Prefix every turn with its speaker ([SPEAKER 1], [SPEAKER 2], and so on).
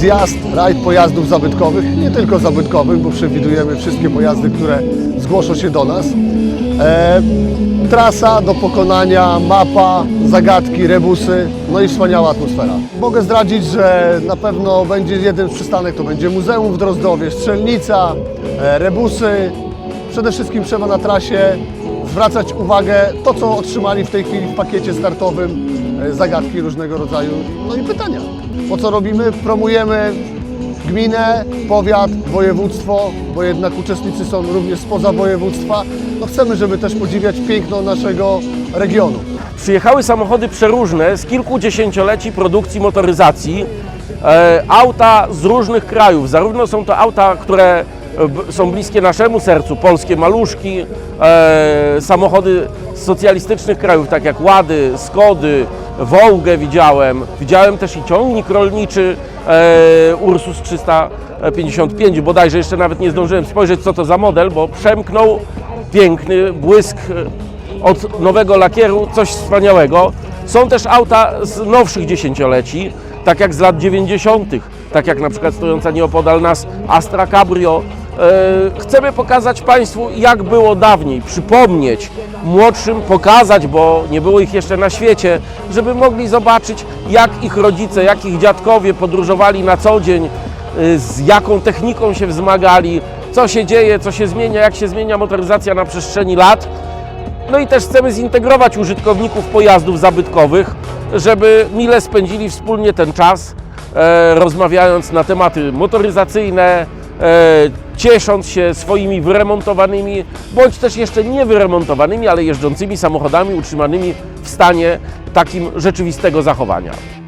[SPEAKER 1] zjazd, rajd pojazdów zabytkowych, nie tylko zabytkowych, bo przewidujemy wszystkie pojazdy, które zgłoszą się do nas. E, trasa do pokonania, mapa, zagadki, rebusy, no i wspaniała atmosfera. Mogę zdradzić, że na pewno będzie jeden przystanek, to będzie Muzeum w Drozdowie, Strzelnica, e, rebusy. Przede wszystkim trzeba na trasie zwracać uwagę to, co otrzymali w tej chwili w pakiecie startowym, zagadki różnego rodzaju, no i pytania. Po co robimy? Promujemy gminę, powiat, województwo, bo jednak uczestnicy są również spoza województwa. No chcemy, żeby też podziwiać piękno naszego regionu.
[SPEAKER 2] Przyjechały samochody przeróżne z kilkudziesięcioleci produkcji motoryzacji. E, auta z różnych krajów. Zarówno są to auta, które e, są bliskie naszemu sercu, polskie maluszki, e, samochody z socjalistycznych krajów, tak jak Łady, Skody, Wołgę widziałem. Widziałem też i ciągnik rolniczy e, Ursus 355, bodajże jeszcze nawet nie zdążyłem spojrzeć, co to za model, bo przemknął piękny błysk e, od nowego lakieru, coś wspaniałego. Są też auta z nowszych dziesięcioleci, tak jak z lat 90., tak jak na przykład stojąca nieopodal nas Astra Cabrio. E, Chcemy pokazać Państwu, jak było dawniej, przypomnieć młodszym, pokazać, bo nie było ich jeszcze na świecie, żeby mogli zobaczyć, jak ich rodzice, jak ich dziadkowie podróżowali na co dzień, y, z jaką techniką się wzmagali, co się dzieje, co się zmienia, jak się zmienia motoryzacja na przestrzeni lat. No i też chcemy zintegrować użytkowników pojazdów zabytkowych, żeby mile spędzili wspólnie ten czas, e, rozmawiając na tematy motoryzacyjne, e, ciesząc się swoimi wyremontowanymi, bądź też jeszcze nie wyremontowanymi, ale jeżdżącymi samochodami utrzymanymi w stanie takim rzeczywistego zachowania.